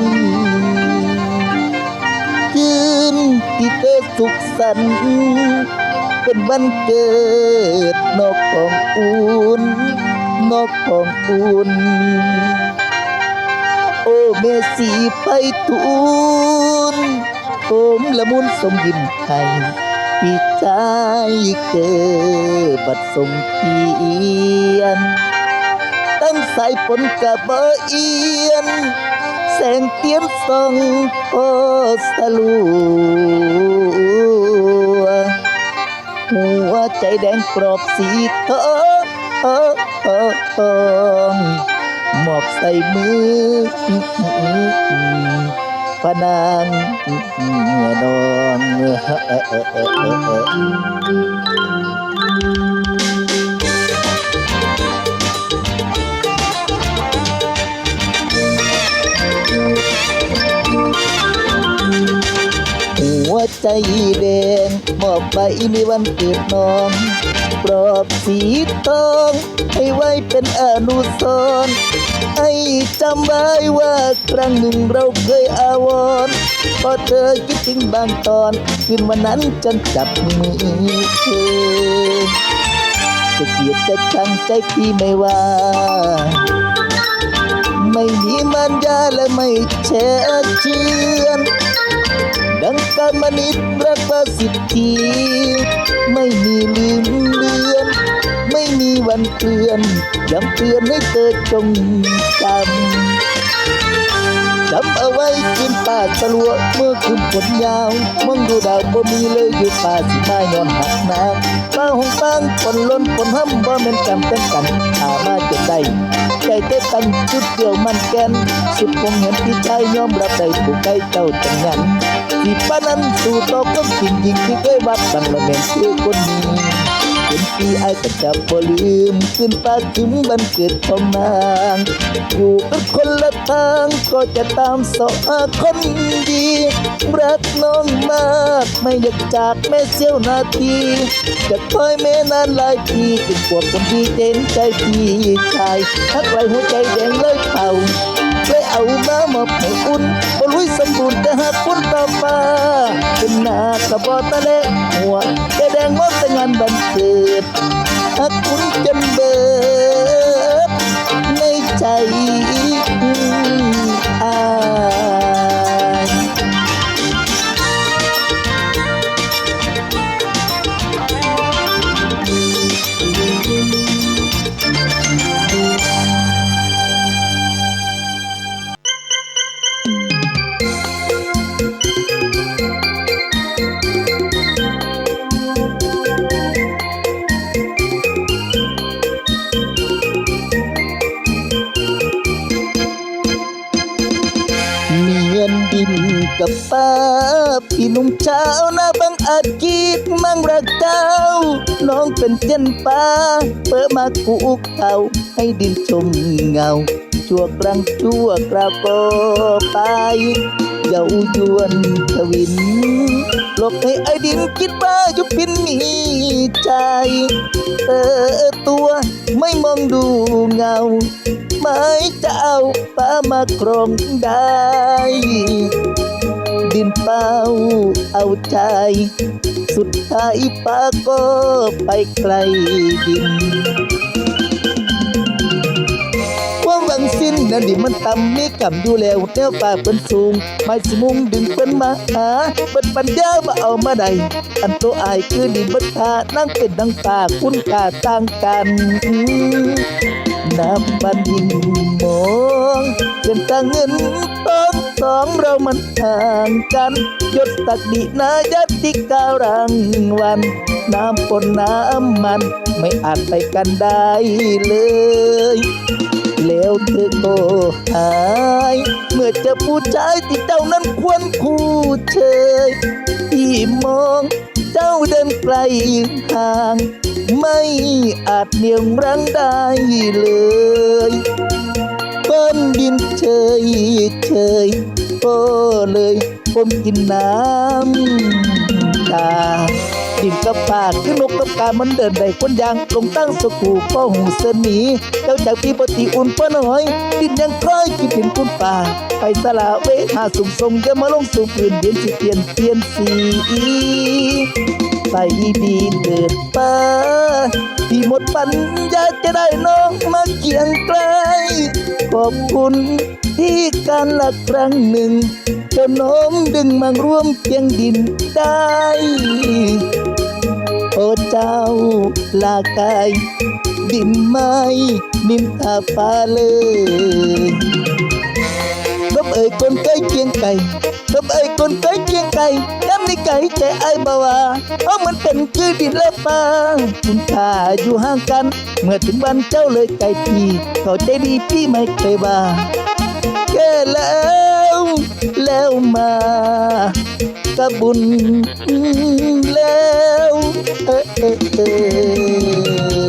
นคืนที่เธอสุขสันต์เป็นวันเกิดนกของอุ่นนกของอุ่นโอเมสีไปทูลโอมละมุนสมยิ้มให้พี่ใจเกิดบัดทรงเทียน ตั้งสายฝนกะเบอเอียน แสงเทียนส่องโอสลัวหัวใจแดงกรอบสีทองหมอบใส่มือพนางนอง ใจแดงมอบไปในวันเกิดน้องปลอบสีทองให้ไว้เป็นอนุสรณ์ให้จำไว้ว่าครั้งหนึ่งเราเคยอาวรณ์พอเธอคิดถึงบางตอนคืนวันนั้นฉันจับมือเธอจะเกลียดจะชังใจพี่ไม่ว่าไม่มีมันยาและไม่แช่เชือน ดังกามนิตรักประสิทธิ ไม่มีลืมเลือน ไม่มีวันเตือนย้ำเตือนให้เธอจงจำจำเอาไว้คืนป่าสลัวเมื่อคืนฝนยาวมองดูดาวบ่มีเลยอยู่ป่าสิมาย้อนหักนางป้าหงปังฝนล้นฝนห้ำบ่แม่นจำเป็นกันหามาจนได้ใจเต้ตั้งจุดเดียวมันแกนสุดคงเห็นที่ใจยอมรับได้ถูกใจเจ้าจังงั้น สิปานั้นสู่ต่อก็จริงจริงที่เคยวัดบังละเมนคือคนนี้เป็นปีไอ้ก็จะบ่ลืมขึ้นปากถึงบันเกิดของนางอยู่กันคนละทางก็จะตามสอคนดี รักน้องมากไม่อยากจากแม่เสี้ยวนาที จะคอยแม่นานหลายปีจนปวดคนที่เจนใจพี่ชายทักไว้หัวใจแดงเลยเป่า เอามาหมอบให้อุ่นบลุยสมบูรณ์แต่หากพุ่นต่อฟ้าเป็นหน้ากระบอกตะเละหัวแต่แดงมอบแต่งานบันเกิดหากคุณจำเบิดในใจ กับป้าพี่หนุ่มเช้าหน้าบังอาจกีดมั่งรักเจ้า น้องเป็นเจนป้าเปิดมากูเขาให้ดินชมเงา ชั่วกลางชั่วกราวก็ไปเยาวยวนทวินหลบให้ไอดินคิดว่ายุพินมีใจเออตัวไม่มองดูเงา ไม่จะเอาป้ามาครองได้ ดินเป้าเอาใจ สุดท้ายป้าก็ไปไกลดิน นั่นดิมันต่ำมีกำอยู่แล้วแนวป่าเป็นสูงไม่สิมุงดึงเป็นมาหาเปิดปัญญามาเอามาได้อันตัวอายคือดินบัดคานั่งเป็นดังป่าคุณค่าต่างกันนับบันยิงมองเป็นตาเงินต้องสองเรามันห่างกันยศตักดินายติการังวัน น้ำปนน้ำมัน ไม่อาจไปกันได้เลย แล้วเธอก็หาย เมื่อจอผู้ชายที่เจ้านั้นควรคู่เชยที่มองเจ้าเดินไกลห่าง ไม่อาจเนี่ยวรั้งได้เลยก้อนดินเฉยเฉยก็เลยผมกินน้ำตา ดินกับป่าคือนกกับกามันเดินได้คนยางลงตั้งสกูก็หูเสนีเจ้าจากพี่ปฏิอุ่นปิ้นหอย ดินยังคล้อยคิดถึงคุณป่า ไปสละเวหาสุ่มทรงจะมาลงสู่ปืนเดียนสิเปลี่ยนเปลี่ยนสีใส่ดีเกิดป้าที่หมดปัญญาจะได้น้องมาเคียงไกลขอบคุณที่การละครั้งหนึ่งจ้าน้องดึงมาร่วมเคียงดินได้ โอ้เจ้าลากายดินไม้นินทาฟ้าเลยลบเอ่ยคนเคยเคียงไก่ลบเอ่ยคนเคยเคียงไก่ย้ำในไก่ใจไอ้าบ่ว่าเพราะมันเป็นคือดินและฟ้าคุณค่าอยู่ห่างกัน เมื่อถึงวันเจ้าเลยไก่พี่เขาใจดีพี่ไม่เคยว่าแก่แล้ว แล้วมา กบุญแล้วเออเออเออ